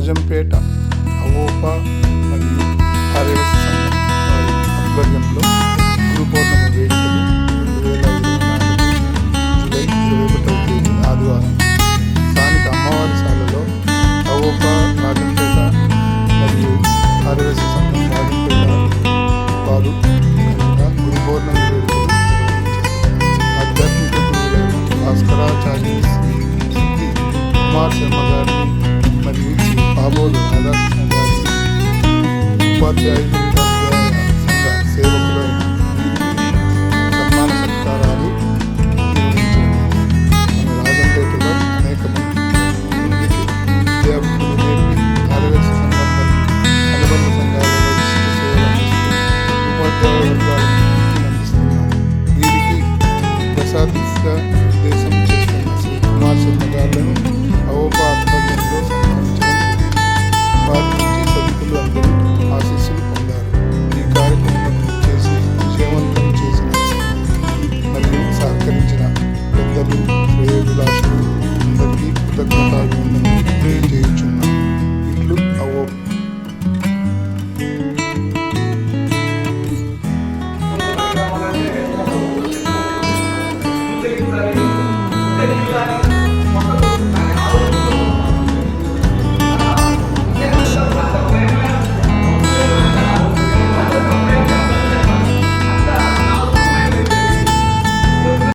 రాజంపేట అవోప మరియు ఆర్యవస్ సంఘం వారి ఆధ్వర్యంలో గురు పౌర్ణమి వేడుకలు రెండు వేల ఇరవై నాలుగు జూలై ఇరవై ఒకటవ తేదీ ఆదివారం. స్థానిక అమ్మవారి శాలలో అవోప రాజంపేట మరియు ఆర్యవస్ సంఘం రాజంపేట వారు ఘనంగా గురు పౌర్ణమి వేడుకలు ఆధ్యాత్మిక గురువులైన భాస్కరాచార్య శ్రీ కుమార్ శర్మ Свободу надо Под నుంచి అందరూ ఆశీస్సులు పొందారు. ఈ కార్యక్రమం చేసి విజయవంతం చేసిన మరియు సహకరించిన పెద్దలు